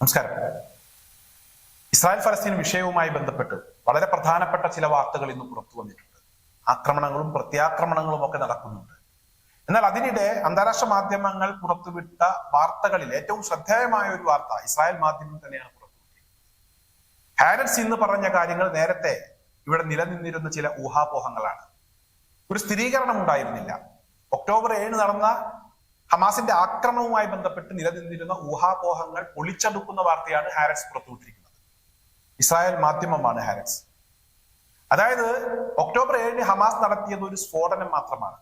നമസ്കാരം. ഇസ്രായേൽ ഫലസ്തീൻ വിഷയവുമായി ബന്ധപ്പെട്ട് വളരെ പ്രധാനപ്പെട്ട ചില വാർത്തകൾ ഇന്ന് പുറത്തു വന്നിട്ടുണ്ട്. ആക്രമണങ്ങളും പ്രത്യാക്രമണങ്ങളും ഒക്കെ നടക്കുന്നുണ്ട്. എന്നാൽ അതിനിടെ അന്താരാഷ്ട്ര മാധ്യമങ്ങൾ പുറത്തുവിട്ട വാർത്തകളിൽ ഏറ്റവും ശ്രദ്ധേയമായ ഒരു വാർത്ത ഇസ്രായേൽ മാധ്യമം തന്നെയാണ് പുറത്തുവിട്ടത് ഹാരറ്റ്സ് ഇന്ന് പറഞ്ഞ കാര്യങ്ങൾ നേരത്തെ ഇവിടെ നിലനിന്നിരുന്ന ചില ഊഹാപോഹങ്ങളാണ്. ഒരു സ്ഥിരീകരണം ഉണ്ടായിരുന്നില്ല. ഒക്ടോബർ ഏഴ് നടന്ന ഹമാസിന്റെ ആക്രമണവുമായി ബന്ധപ്പെട്ട് നിലനിന്നിരുന്ന ഊഹാപോഹങ്ങൾ പൊളിച്ചടുക്കുന്ന വാർത്തയാണ് ഹാരറ്റ്സ് പുറത്തുവിട്ടിരിക്കുന്നത്. ഇസ്രായേൽ മാധ്യമമാണ് ഹാരറ്റ്സ്. അതായത് ഒക്ടോബർ ഏഴിന് ഹമാസ് നടത്തിയത് ഒരു സ്ഫോടനം മാത്രമാണ്.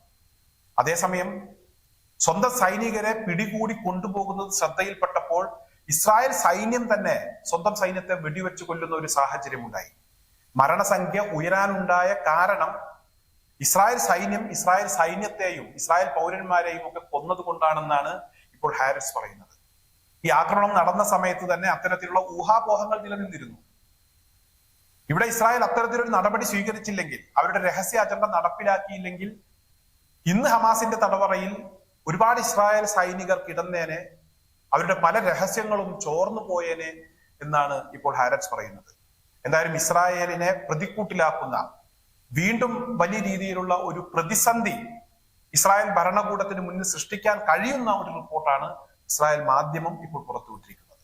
അതേസമയം സ്വന്തം സൈനികരെ പിടികൂടി കൊണ്ടുപോകുന്നത് ശ്രദ്ധയിൽപ്പെട്ടപ്പോൾ ഇസ്രായേൽ സൈന്യം തന്നെ സ്വന്തം സൈന്യത്തെ വെടിവെച്ചു കൊല്ലുന്ന ഒരു സാഹചര്യമുണ്ടായി. മരണസംഖ്യ ഉയരാനുണ്ടായ കാരണം ഇസ്രായേൽ സൈന്യം ഇസ്രായേൽ സൈന്യത്തെയും ഇസ്രായേൽ പൗരന്മാരെയും ഒക്കെ കൊന്നത് കൊണ്ടാണെന്നാണ് ഇപ്പോൾ ഹാരിസ് പറയുന്നത്. ഈ ആക്രമണം നടന്ന സമയത്ത് തന്നെ അത്തരത്തിലുള്ള ഊഹാപോഹങ്ങൾ നിലനിന്നിരുന്നു. ഇവിടെ ഇസ്രായേൽ അത്തരത്തിലൊരു നടപടി സ്വീകരിച്ചില്ലെങ്കിൽ അവരുടെ രഹസ്യ അജണ്ട നടപ്പിലാക്കിയില്ലെങ്കിൽ ഇന്ന് ഹമാസിന്റെ തടവറയിൽ ഒരുപാട് ഇസ്രായേൽ സൈനികർ കിടന്നേനെ അവരുടെ പല രഹസ്യങ്ങളും ചോർന്നു പോയേനെ എന്നാണ് ഇപ്പോൾ ഹാരറ്റ്സ് പറയുന്നത്. എന്തായാലും ഇസ്രായേലിനെ പ്രതിക്കൂട്ടിലാക്കുന്ന വീണ്ടും വലിയ രീതിയിലുള്ള ഒരു പ്രതിസന്ധി ഇസ്രായേൽ ഭരണകൂടത്തിന് മുന്നിൽ സൃഷ്ടിക്കാൻ കഴിയുന്ന ഒരു റിപ്പോർട്ടാണ് ഇസ്രായേൽ മാധ്യമം ഇപ്പോൾ പുറത്തുവിട്ടിരിക്കുന്നത്.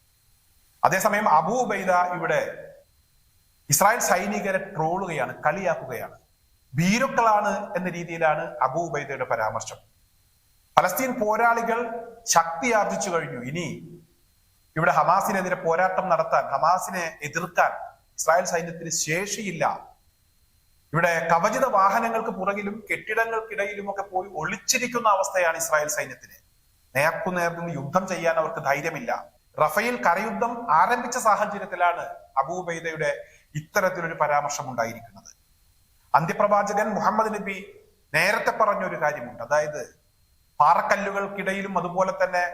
അതേസമയം അബൂ ഉബൈദ ഇവിടെ ഇസ്രായേൽ സൈനികരെ ട്രോളുകയാണ് കളിയാക്കുകയാണ്. ഭീരുക്കളാണ് എന്ന രീതിയിലാണ് അബൂ ഉബൈദയുടെ പരാമർശം. ഫലസ്തീൻ പോരാളികൾ ശക്തി ആർജിച്ചു കഴിഞ്ഞു. ഇനി ഇവിടെ ഹമാസിനെതിരെ പോരാട്ടം നടത്താൻ ഹമാസിനെ എതിർക്കാൻ ഇസ്രായേൽ സൈന്യത്തിന് ശേഷിയില്ല. ഇവിടെ കവചിത വാഹനങ്ങൾക്ക് പുറകിലും കെട്ടിടങ്ങൾക്കിടയിലുമൊക്കെ പോയി ഒളിച്ചിരിക്കുന്ന അവസ്ഥയാണ് ഇസ്രായേൽ സൈന്യത്തിന്. നേർക്കുനേർ നിന്ന് യുദ്ധം ചെയ്യാൻ അവർക്ക് ധൈര്യമില്ല. റഫേൽ കരയുദ്ധം ആരംഭിച്ച സാഹചര്യത്തിലാണ് അബൂബൈദയുടെ ഇത്തരത്തിലൊരു പരാമർശം ഉണ്ടായിരിക്കുന്നത് അന്ത്യപ്രവാചകൻ മുഹമ്മദ് നബി നേരത്തെ പറഞ്ഞ ഒരു കാര്യമുണ്ട്. അതായത് പാറക്കല്ലുകൾക്കിടയിലും അതുപോലെ തന്നെ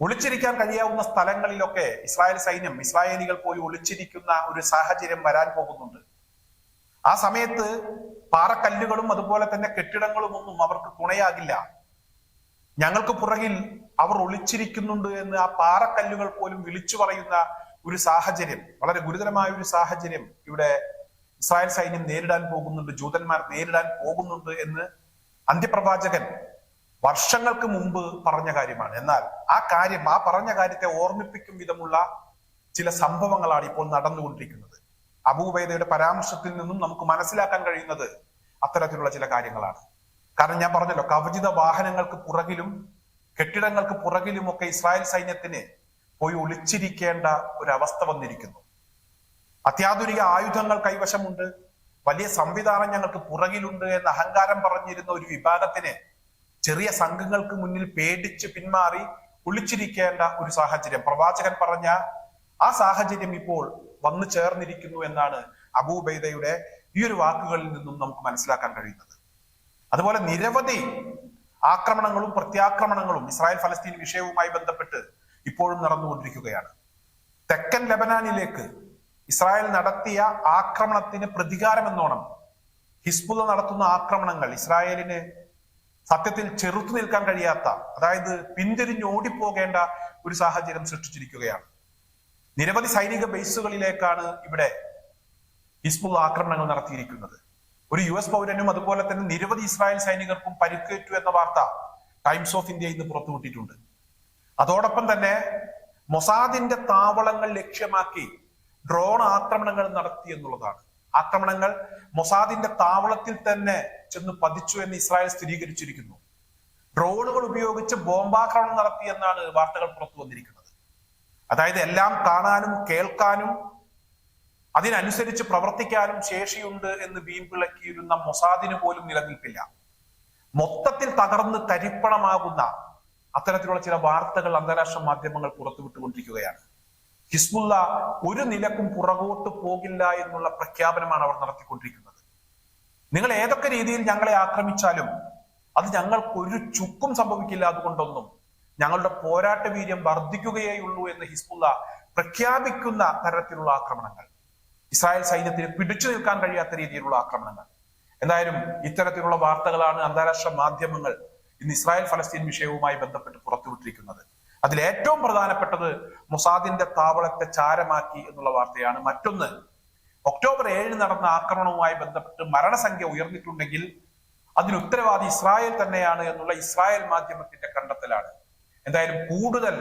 ഒളിച്ചിരിക്കാൻ കഴിയാവുന്ന സ്ഥലങ്ങളിലൊക്കെ ഇസ്രായേൽ സൈന്യം ഇസ്രായേലികൾ പോയി ഒളിച്ചിരിക്കുന്ന ഒരു സാഹചര്യം വരാൻ പോകുന്നുണ്ട്. ആ സമയത്ത് പാറക്കല്ലുകളും അതുപോലെ തന്നെ കെട്ടിടങ്ങളും ഒന്നും അവർക്ക് തുണയാകില്ല. ഞങ്ങൾക്ക് പുറകിൽ അവർ ഒളിച്ചിരിക്കുന്നുണ്ട് എന്ന് ആ പാറക്കല്ലുകൾ പോലും വിളിച്ചു പറയുന്ന ഒരു സാഹചര്യം വളരെ ഗുരുതരമായ ഒരു സാഹചര്യം ഇവിടെ ഇസ്രായേൽ സൈന്യം നേരിടാൻ പോകുന്നുണ്ട് ജൂതന്മാർ നേരിടാൻ പോകുന്നുണ്ട് എന്ന് അന്ത്യപ്രവാചകൻ വർഷങ്ങൾക്ക് മുമ്പ് പറഞ്ഞ കാര്യമാണ്. എന്നാൽ ആ കാര്യം ആ പറഞ്ഞ കാര്യത്തെ ഓർമ്മിപ്പിക്കും വിധമുള്ള ചില സംഭവങ്ങളാണ് ഇപ്പോൾ നടന്നുകൊണ്ടിരിക്കുന്നത്. അബൂബൈദയുടെ പരാമർശത്തിൽ നിന്നും നമുക്ക് മനസ്സിലാക്കാൻ കഴിയുന്നത് അത്തരത്തിലുള്ള ചില കാര്യങ്ങളാണ്. കാരണം ഞാൻ പറഞ്ഞല്ലോ കവചിത വാഹനങ്ങൾക്ക് പുറകിലും കെട്ടിടങ്ങൾക്ക് പുറകിലും ഒക്കെ ഇസ്രായേൽ സൈന്യത്തിന് പോയി ഒളിച്ചിരിക്കേണ്ട ഒരു അവസ്ഥ വന്നിരിക്കുന്നു. അത്യാധുനിക ആയുധങ്ങൾ കൈവശമുണ്ട് വലിയ സംവിധാനം ഞങ്ങൾക്ക് പുറകിലുണ്ട് എന്ന് അഹങ്കാരം പറഞ്ഞിരുന്ന ഒരു വിഭാഗത്തിന് ചെറിയ സംഘങ്ങൾക്ക് മുന്നിൽ പേടിച്ച് പിന്മാറി ഒളിച്ചിരിക്കേണ്ട ഒരു സാഹചര്യം. പ്രവാചകൻ പറഞ്ഞ ആ സാഹചര്യം ഇപ്പോൾ വന്നു ചേർന്നിരിക്കുന്നു എന്നാണ് അബൂബൈദയുടെ ഈ ഒരു വാക്കുകളിൽ നിന്നും നമുക്ക് മനസ്സിലാക്കാൻ കഴിയുന്നത്. അതുപോലെ നിരവധി ആക്രമണങ്ങളും പ്രത്യാക്രമണങ്ങളും ഇസ്രായേൽ ഫലസ്തീൻ വിഷയവുമായി ബന്ധപ്പെട്ട് ഇപ്പോഴും നടന്നുകൊണ്ടിരിക്കുകയാണ്. തെക്കൻ ലബനാനിലേക്ക് ഇസ്രായേൽ നടത്തിയ ആക്രമണത്തിന് പ്രതികാരം എന്നോണം ഹിസ്ബുള്ള നടത്തുന്ന ആക്രമണങ്ങൾ ഇസ്രായേലിന് സത്യത്തിൽ ചെറുത്തു നിൽക്കാൻ കഴിയാത്ത അതായത് പിന്തിരിഞ്ഞ് ഓടിപ്പോകേണ്ട ഒരു സാഹചര്യം സൃഷ്ടിച്ചിരിക്കുകയാണ്. നിരവധി സൈനിക ബേസുകളിലേക്കാണ് ഇവിടെ ഹിസ്ബുൾ ആക്രമണങ്ങൾ നടത്തിയിരിക്കുന്നത്. ഒരു യു എസ് പൗരനും അതുപോലെ തന്നെ നിരവധി ഇസ്രായേൽ സൈനികർക്കും പരിക്കേറ്റു എന്ന വാർത്ത ടൈംസ് ഓഫ് ഇന്ത്യ ഇന്ന് പുറത്തുവിട്ടിട്ടുണ്ട്. അതോടൊപ്പം തന്നെ മൊസാദിന്റെ താവളങ്ങൾ ലക്ഷ്യമാക്കി ഡ്രോൺ ആക്രമണങ്ങൾ നടത്തി എന്നുള്ളതാണ്. ആക്രമണങ്ങൾ മൊസാദിന്റെ താവളത്തിൽ തന്നെ ചെന്ന് പതിച്ചു എന്ന് ഇസ്രായേൽ സ്ഥിരീകരിച്ചിരിക്കുന്നു. ഡ്രോണുകൾ ഉപയോഗിച്ച് ബോംബാക്രമണം നടത്തി എന്നാണ് വാർത്തകൾ പുറത്തു വന്നിരിക്കുന്നത്. അതായത് എല്ലാം കാണാനും കേൾക്കാനും അതിനനുസരിച്ച് പ്രവർത്തിക്കാനും ശേഷിയുണ്ട് എന്ന് വീമ്പിളക്കിയിരുന്ന മൊസാദിന് പോലും നിലനിൽപ്പില്ല. മൊത്തത്തിൽ തകർന്ന് തരിപ്പണമാകുന്ന അത്തരത്തിലുള്ള ചില വാർത്തകൾ അന്താരാഷ്ട്ര മാധ്യമങ്ങൾ പുറത്തുവിട്ടുകൊണ്ടിരിക്കുകയാണ്. ഹിസ്ബുല്ല ഒരു നിലക്കും പുറകോട്ട് പോകില്ല എന്നുള്ള പ്രഖ്യാപനമാണ് അവർ നടത്തിക്കൊണ്ടിരിക്കുന്നത്. നിങ്ങൾ ഏതൊക്കെ രീതിയിൽ ഞങ്ങളെ ആക്രമിച്ചാലും അത് ഞങ്ങൾക്കൊരു ചുക്കും സംഭവിക്കില്ല അതുകൊണ്ടൊന്നും ഞങ്ങളുടെ പോരാട്ട വീര്യം വർദ്ധിക്കുകയേ ഉള്ളൂ എന്ന് ഹിസ്ബുള്ള പ്രഖ്യാപിക്കുന്ന തരത്തിലുള്ള ആക്രമണങ്ങൾ. ഇസ്രായേൽ സൈന്യത്തിന് പിടിച്ചു നിൽക്കാൻ കഴിയാത്ത രീതിയിലുള്ള ആക്രമണങ്ങൾ. എന്തായാലും ഇത്തരത്തിലുള്ള വാർത്തകളാണ് അന്താരാഷ്ട്ര മാധ്യമങ്ങൾ ഇന്ന് ഇസ്രായേൽ ഫലസ്തീൻ വിഷയവുമായി ബന്ധപ്പെട്ട് പുറത്തുവിട്ടിരിക്കുന്നത്. അതിൽ ഏറ്റവും പ്രധാനപ്പെട്ടത് മൊസാദിന്റെ താവളത്തെ ചാരമാക്കി എന്നുള്ള വാർത്തയാണ്. മറ്റൊന്ന് ഒക്ടോബർ ഏഴിന് നടന്ന ആക്രമണവുമായി ബന്ധപ്പെട്ട് മരണസംഖ്യ ഉയർന്നിട്ടുണ്ടെങ്കിൽ അതിന് ഉത്തരവാദി ഇസ്രായേൽ തന്നെയാണ് എന്നുള്ള ഇസ്രായേൽ മാധ്യമത്തിന്റെ കണ്ടെത്തലാണ്. എന്തായാലും കൂടുതൽ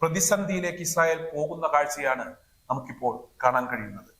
പ്രതിസന്ധിയിലേക്ക് ഇസ്രായേൽ പോകുന്ന കാഴ്ചയാണ് നമുക്കിപ്പോൾ കാണാൻ കഴിയുന്നത്.